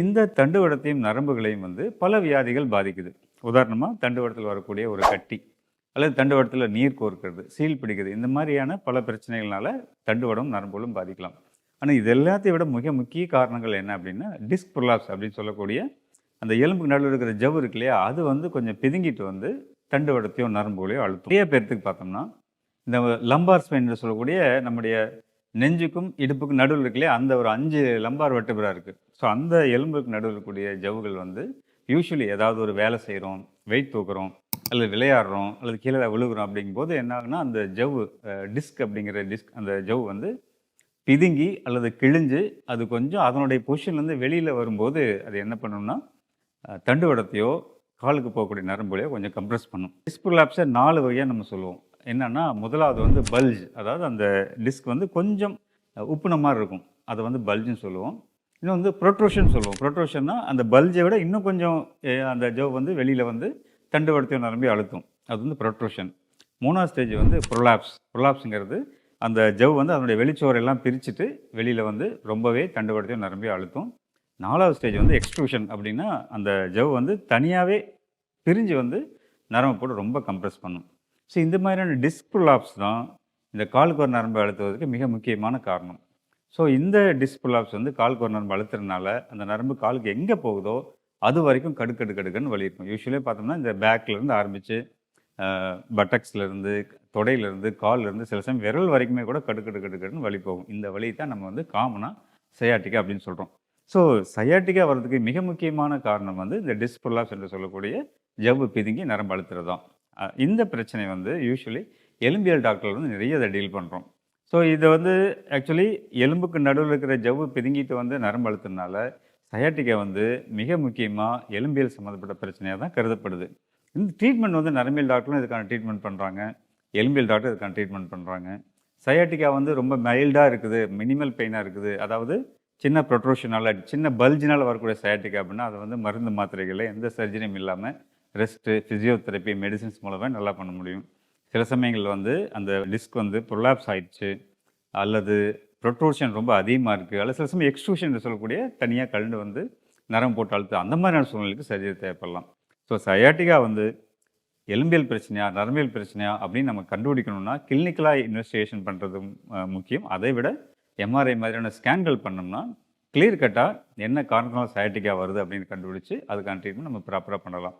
இந்த தண்டுவடத்தையும் நரம்புகளையும் வந்து பல வியாதிகள் பாதிக்குது. உதாரணமாக தண்டுவடத்தில் வரக்கூடிய ஒரு கட்டி அல்லது தண்டுவடத்தில் நீர் கோர்க்கிறது சீல் பிடிக்குது இந்த மாதிரியான பல பிரச்சனைகள்னால தண்டுவடம் நரம்புகளும் பாதிக்கலாம். ஆனால் இது எல்லாத்தையும் விட மிக முக்கிய காரணங்கள் என்ன அப்படின்னா டிஸ்க் ப்ரொலாப்ஸ் அப்படின்னு சொல்லக்கூடிய அந்த எலும்புக்கு நடுவில் இருக்கிற ஜவ்வு இருக்கு இல்லையா அது வந்து கொஞ்சம் பிதுங்கிட்டு வந்து தண்டுவடத்தையோ நரம்புகளையோ அழுத்தும். நிறைய பேர்த்துக்கு பார்த்தோம்னா இந்த லம்பார் ஸ்பைன் சொல்லக்கூடிய நம்முடைய நெஞ்சுக்கும் இடுப்புக்கும் நடுவில் இருக்கு அந்த ஒரு அஞ்சு லம்பார் வெட்டுபிரா இருக்குது ஸோ அந்த எலும்புக்கு நடுவில் இருக்கக்கூடிய ஜவ்வுகள் வந்து யூஸ்வலி ஏதாவது ஒரு வேலை செய்கிறோம் வெயிட் தூக்குறோம் அல்லது விளையாடுறோம் அல்லது கீழே விழுகுறோம் அப்படிங்கும்போது என்ன ஆகுனா அந்த ஜவ்வு டிஸ்க் அப்படிங்கிற டிஸ்க் அந்த ஜவ் வந்து பிதுங்கி அல்லது கிழிஞ்சு அது கொஞ்சம் அதனுடைய பொசிஷன்லேருந்து வெளியில் வரும்போது அது என்ன பண்ணும்னா தண்டுவடத்தையோ காலுக்கு போகக்கூடிய நரம்புலையோ கொஞ்சம் கம்ப்ரெஸ் பண்ணும். டிஸ்புலாப்ஸை நாலு வகையாக நம்ம சொல்லுவோம். என்னென்னா முதலாவது வந்து பல்ஜ் அதாவது அந்த டிஸ்க் வந்து கொஞ்சம் உப்புன மாதிரி இருக்கும். அதை வந்து பல்ஜுன்னு சொல்லுவோம். இன்னும் வந்து ப்ரொட்ரோஷன் சொல்லுவோம். ப்ரொட்ரோஷன்னா அந்த பல்ஜை விட இன்னும் கொஞ்சம் அந்த ஜவ் வந்து வெளியில் வந்து தண்டு தண்டுவடத்தையோ நரம்பி அழுத்தும். அது வந்து ப்ரொட்ரோஷன் மூணாவது ஸ்டேஜ் வந்து ப்ரொலாப்ஸ் ப்ரொலாப்ஸுங்கிறது அந்த ஜவ் வந்து அதனுடைய வெளிச்சோரெல்லாம் பிரிச்சுட்டு வெளியில் வந்து ரொம்பவே தண்டுவடத்தையும் நிரம்பி அழுத்தும். நாலாவது ஸ்டேஜ் வந்து எக்ஸ்ட்ரூஷன் அப்படின்னா அந்த ஜவ் வந்து தனியாகவே பிரிஞ்சு வந்து நரம்பு போட்டு ரொம்ப கம்ப்ரெஸ் பண்ணும். ஸோ இந்த மாதிரியான டிஸ்க் ப்ரொலாப்ஸ் தான் இந்த காலுக்கு ஒரு நரம்பு அழுத்துவதற்கு மிக முக்கியமான காரணம். ஸோ இந்த டிஸ்க் ப்ரொலாப்ஸ் வந்து காலுக்கு ஒரு நரம்பு அழுத்துறதுனால அந்த நரம்பு காலுக்கு எங்கே போகுதோ அது வரைக்கும் கடுக்கடு கடுக்குன்னு வலி இருக்கும் யூஸ்வலி பார்த்தோம்னா இந்த பேக்லேருந்து ஆரம்பித்து பட்டக்ஸ்லேருந்து தொடையிலேருந்து கால்லேருந்து சில சமயம் விரல் வரைக்குமே கூட கடுக்கடு கடுக்கடுன்னு வலி போகும். இந்த வழியை தான் நம்ம வந்து காமனாக சயாட்டிக்கா அப்படின்னு சொல்கிறோம் ஸோ சயாட்டிக்கா வர்றதுக்கு மிக முக்கியமான காரணம் வந்து இந்த டிஸ்புல்லாப்ஸ் என்று சொல்லக்கூடிய ஜவ்வு பிதுங்கி நரம்பு அழுத்துறது தான் இந்த பிரச்சனை வந்து யூஸ்வலி எலும்பியல் டாக்டர் வந்து நிறைய இதை டீல் பண்ணுறோம் ஸோ இதை வந்து ஆக்சுவலி எலும்புக்கு நடுவில் இருக்கிற ஜவ்வு பிதுங்கிட்டு வந்து நரம்பு அழுத்துறதுனால சயாட்டிக்கை வந்து மிக முக்கியமாக எலும்பியல் சம்மந்தப்பட்ட பிரச்சனையாக தான் கருதப்படுது. இந்த ட்ரீட்மெண்ட் வந்து நரம்பியல் டாக்டரும் இதுக்கான ட்ரீட்மெண்ட் பண்ணுறாங்க எலும்பியல் டாக்டர் இதுக்கான ட்ரீட்மெண்ட் பண்ணுறாங்க சயாட்டிக்கா வந்து ரொம்ப மைல்டாக இருக்குது மினிமல் பெயினாக இருக்குது. அதாவது சின்ன ப்ரொட்ரோஷனால் சின்ன பல்ஜினால் வரக்கூடிய சயாட்டிக்கா அப்படின்னா அதை வந்து மருந்து மாத்திரைகளில் எந்த சர்ஜரியும் இல்லாமல் ரெஸ்ட்டு ஃபிசியோதெரப்பி மெடிசின்ஸ் மூலமாக நல்லா பண்ண முடியும். சில சமயங்களில் வந்து அந்த டிஸ்க் வந்து ப்ரொலாப்ஸ் ஆயிடுச்சு அல்லது ப்ரொட்ரூஷன் ரொம்ப அதிகமாக இருக்குது அல்லது சில சமயம் எக்ஸ்ட்ரூஷன் சொல்லக்கூடிய தனியாக கழுண்டு வந்து நரம் போட்டு அழுத்து அந்த மாதிரியான சூழ்நிலைக்கு சர்ஜரி தேவைப்படலாம் ஸோ சயாட்டிக்காக வந்து எலும்பியல் பிரச்சனையா நரம்பியல் பிரச்சனையா அப்படின்னு நம்ம கண்டுபிடிக்கணும்னா கிளினிக்கலாக இன்வெஸ்டிகேஷன் பண்ணுறதும் முக்கியம். அதை விட எம்ஆர்ஐ மாதிரியான ஸ்கேன்கள் பண்ணோம்னா கிளியர் கட்டாக என்ன காரணத்தினால சயாட்டிக்காக வருது அப்படின்னு கண்டுபிடிச்சு அதுக்கான ட்ரீட்மெண்ட் நம்ம ப்ராப்பராக பண்ணலாம்.